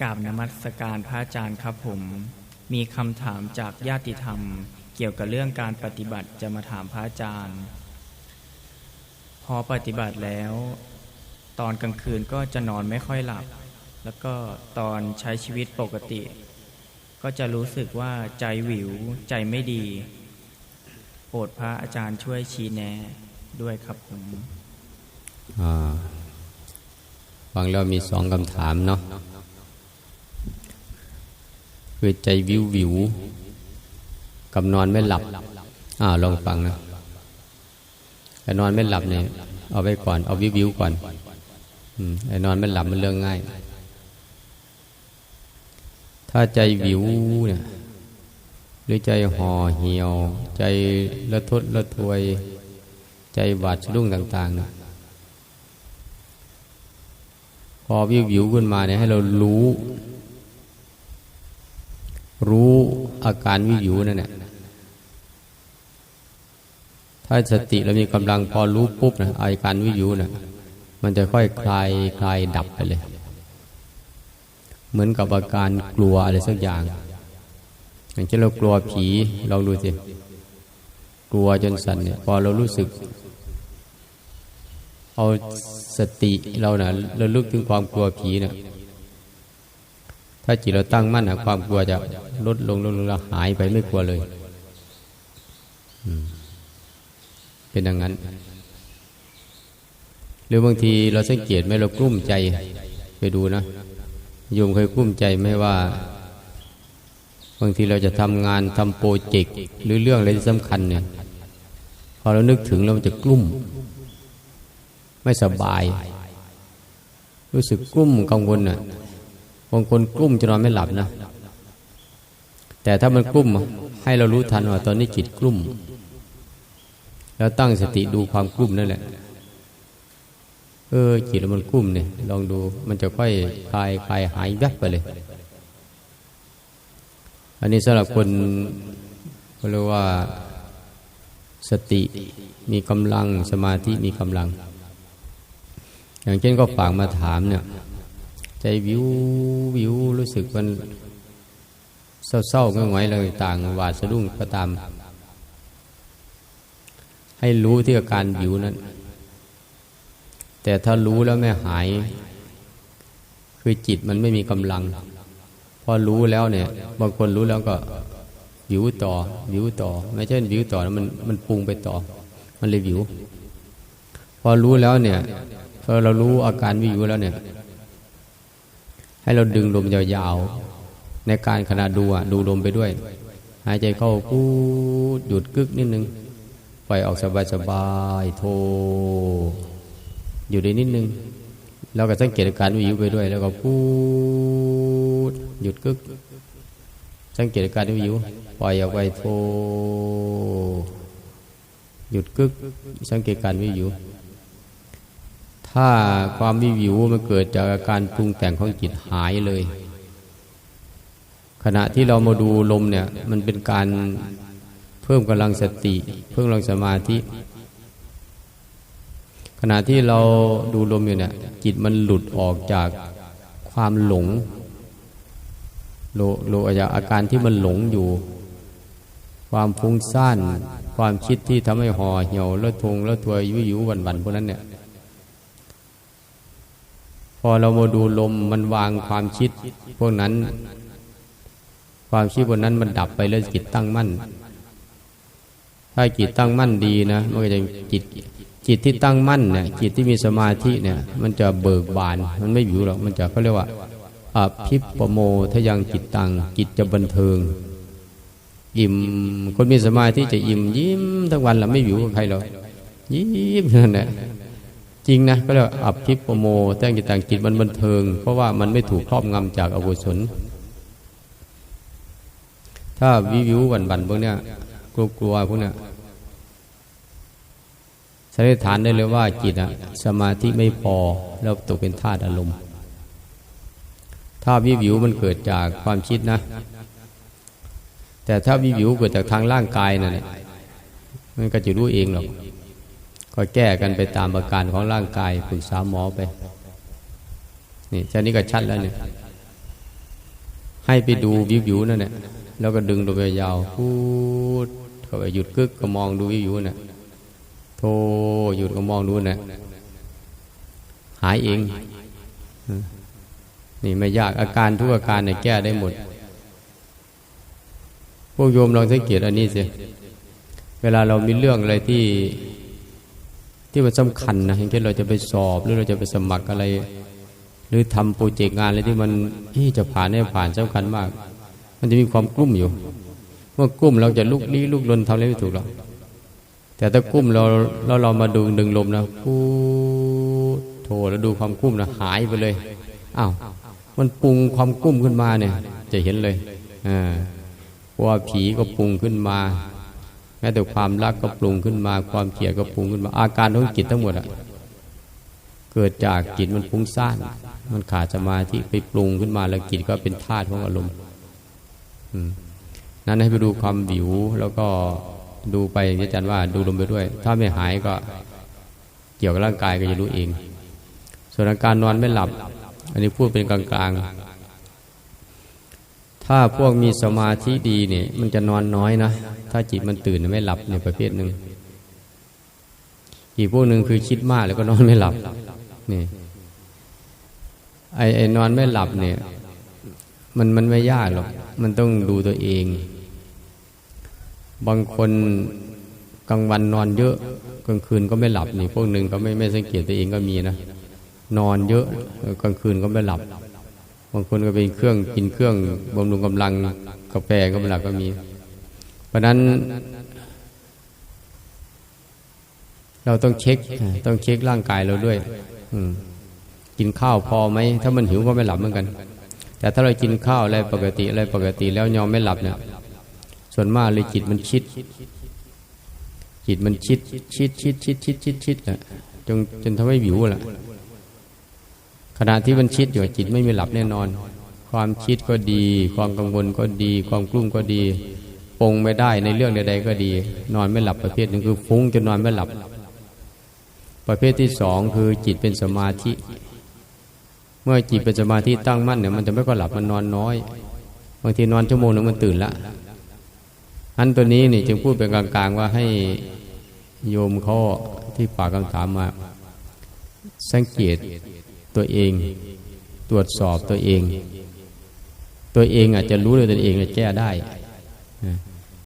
กราบนมัสการพระอาจารย์ครับผม มีคำถามจากญาติธรรม เกี่ยวกับเรื่องการปฏิบัติจะมาถามพระอาจารย์ พอปฏิบัติแล้ว ตอนกลางคืนก็จะนอนไม่ค่อยหลับ แล้วก็ตอนใช้ชีวิตปกติ ก็จะรู้สึกว่าใจหวิว ใจไม่ดีโปรดพระอาจารย์ช่วยชี้แนะด้วยครับผมอ่าฟังแล้วมีสองคำถามเนาะ คือใจวิววิวกับนอนไม่หลับ อ่าลองฟังนะแต่นอนไม่หลับเนี่ยเอาไว้ก่อน เอาวิววิวก่อนอไอ้นอนไม่หลับมันเรื่องง่าย ถ้าใจวิวเนี่ยหรือใจห่อเหี่ยว ใจละทดละทวย ใจหวาดสะดุ้งต่างๆเนี่ยพอวิววิวขึ้นมาเนี่ยให้เรารู้ รู้อาการวิววิวนั่นแหละถ้าสติเรามีกำลังพอรู้ปุ๊บนะอาการวิววิวน่ะมันจะค่อยคลายคลายดับไปเลย เหมือนกับอาการกลัวอะไรสักอย่าง อย่างเช่นเรากลัวผีลองดูสิกลัวจนสั่นเนี่ยพอเรารู้สึก เอาสติเราเนะ่ะระลึกถึงความกลัวผีเนะ่ะ ถ้าจิตเราตั้งมั่นนะความกลัวจะลดลงลดลงแล้วหายไปไม่กลัวเลยเป็นอย่างนั้น หรือบางทีเราสังเกตไหมเรากลุ้มใจไปดูนะโยมเคยกลุ้มใจไหมว่า บางทีเราจะทำงานทำโปรเจกต์หรือเรื่องอะไรที่สำคัญเนี่ย พอเรานึกถึงเราจะกลุ้ม ไม่สบาย รู้สึกกลุ้มกังวลน่ะ บางคนกลุ้มจะนอนไม่หลับนะ แต่ถ้ามันกลุ้มให้เรารู้ทันว่าตอนนี้จิตกลุ้ม แล้วตั้งสติดูความกลุ้มนั่นแหละ เออจิตมันกลุ้มเนี่ย ลองดูมันจะค่อยคลายคลายหายแวบไปเลย อันนี้สำหรับคนเขาเรียกว่าสติมีกำลังสมาธิมีกำลัง อย่างเช่นก็ฝากมาถามเนี่ย ใจวิววิวรู้สึกมันเศร้าๆง่อยๆอะไรต่างหวาดสะดุ้งก็ตาม ให้รู้ที่อาการวิวนั้น แต่ถ้ารู้แล้วไม่หาย คือจิตมันไม่มีกำลัง พอรู้แล้วเนี่ย บางคนรู้แล้วก็วิวต่อวิวต่อ ไม่ใช่วิวต่อแล้วมันมันปรุงไปต่อ มันเลยวิว พอรู้แล้วเนี่ยพอเรารู้อาการวิวแล้วเนี่ย ให้เราดึงลมยาวๆ ในการขณะดูอะดูลมไปด้วย หายใจเข้าพูดหยุดกึกนิดนึงปล่อยออกสบายๆโทอยู่ได้นิดนึงเราก็สังเกตอาการวิวไปด้วย แล้วก็พูดหยุดกึก สังเกตอาการวิวปล่อยออกไปโทหยุดกึก สังเกตการวิว ถ้าความวิวิวมันเกิดจากอาการปรุงแต่งของจิตหายเลย ขณะที่เรามาดูลมเนี่ย มันเป็นการเพิ่มกำลังสติ เพิ่มกำลังสมาธิ ขณะที่เราดูลมอยู่เนี่ย จิตมันหลุดออกจากความหลงโลโลจากอาการที่มันหลงอยู่ ความฟุ้งซ่าน ความคิดที่ทำให้ห่อเหี่ยวแล้วทงแล้วถวยวิววันวันพวกนั้นเนี่ย พอเรามาดูลมมันวางความคิด พวกนั้น ความคิดพวกนั้นมันดับไปแล้วจิตตั้งมั่น ถ้าจิตตั้งมั่นดีนะมันก็จะจิตจิตที่ตั้งมั่นเนี่ยจิตที่มีสมาธิเนี่ย มันจะเบิกบาน มันไม่อยู่หรอกมันจะเขาเรียกว่าอภิปโมทยังจิตตังจิตจะบันเทิง อิ่มคนมีสมาธิจะอิ่มยิ้มทั้งวันแหละไม่อยู่กับใครหรอกยิ้มนั่นแหละ จริงนะก็เรียกอับพิปโมแต่งจิตต่างจิตมันบันเทิง เพราะว่ามันไม่ถูกครอบงำจากอกุศลถ้าวิวิววันบันพวกเนี้ยกลัวกลัวพวกเนี้ยสันนิษฐานได้เลยว่าจิตอะสมาธิไม่พอแล้วตกเป็นธาตุอารมณ์ ถ้าวิวิวมันเกิดจากความคิดนะ แต่ถ้าวิวิวเกิดจากทางร่างกายนั่นแหละมันก็จะรู้เองหรอก ก็แก้กันไปตามอาการของร่างกายปรึกษาหมอไป นี่แค่นี้ก็ชัดแล้วเนี่ย ให้ไปดูวิววิวนั่นแหละแล้วก็ดึงลงไปยาวพูดเข้าไปหยุดกึกก็มองดูวิววิวน่ะโทหยุดก็มองดูน่ะหายเองนี่ไม่ยากอาการทุกอาการเนี่ยแก้ได้หมด พวกโยมลองสังเกตอันนี้สิ เวลาเรามีเรื่องอะไรที่ ที่มันสำคัญนะอย่างเช่นเราจะไปสอบหรือเราจะไปสมัครอะไร หรือทำโปรเจกต์งานอะไรที่มันเอ๊ะจะผ่านไม่ผ่านสำคัญมาก มันจะมีความกลุ้มอยู่ เมื่อกลุ้มเราจะลุกลี้ลุกลนทำอะไรไม่ถูกหรอกแต่ถ้ากลุ้มเราเราเรามาดูดึงลมนะพูโทแล้วดูความกลุ้มนะหายไปเลยอ้าวมันปรุงความกลุ้มขึ้นมาเนี่ย จะเห็นเลยอ่าว่าผีก็ปรุงขึ้นมา แม้แต่ความรักก็ปรุงขึ้นมา ความเกลียดก็ปรุงขึ้นมา อาการของจิตทั้งหมดอะเกิดจากจิตมันฟุ้งซ่านมันขาดสมาธิไปปรุงขึ้นมาแล้วจิตก็เป็นธาตุของอารมณ์นั้นให้ไปดูความวิว แล้วก็ดูไปอาจารย์ว่าดูลมไปด้วย ถ้าไม่หายก็เกี่ยวกับร่างกายก็จะรู้เอง ส่วนอาการนอนไม่หลับ อันนี้พูดเป็นกลางๆ ถ้าพวกมีสมาธิดีเนี่ย มันจะนอนน้อยนะ ถ้าจิตมันตื่นไม่หลับในประเภทหนึ่งอีกพวกหนึ่งคือคิดมากแล้วก็นอนไม่หลับนี่ไอไอ้นอนไม่หลับเนี่ย มันมันไม่ยากหรอก มันต้องดูตัวเอง บางคนกลางวันนอนเยอะกลางคืนก็ไม่หลับนี่พวกหนึ่งก็ไม่ไม่สังเกตตัวเองก็มีนะนอนเยอะกลางคืนก็ไม่หลับ บางคนก็เป็นเครื่องกินเครื่องบำรุงกำลังกาแฟก็ไม่หลับก็มี เพราะนั้น เราต้องเช็ค ต้องเช็คร่างกายเราด้วยกินข้าวพอไหม ถ้ามันหิวก็ไม่หลับเหมือนกัน แต่ถ้าเรากินข้าวอะไรปกติอะไรปกติแล้วยอมไม่หลับเนี่ยส่วนมากเลยจิตมันชิด จิตมันชิดชิดชิดชิดชิดชิดชิดอะจนจนทำให้วิวแหละ ขณะที่มันชิดอยู่จิตไม่มีหลับแน่นอน ความคิดก็ดี ความกังวลก็ดี ความกลุ้มก็ดีปงไม่ได้ในเรื่องใด ๆ ก็ดี นอนไม่หลับประเภทหนึ่งคือฟุ้งจนนอนไม่หลับ ประเภทที่สองคือจิตเป็นสมาธิ เมื่อจิตเป็นสมาธิตั้งมั่นเนี่ยมันจะไม่ก็หลับมันนอนน้อยบางทีนอนชั่วโมงหนึงมันตื่นละอันตัวนี้นี่จึงพูดเป็นกลางๆว่าให้โยมเขาที่ฝากคำถามมา สังเกต ตัวเอง ตรวจสอบตัวเอง ตัวเองอาจจะรู้เลยตัวเองจะแก้ได้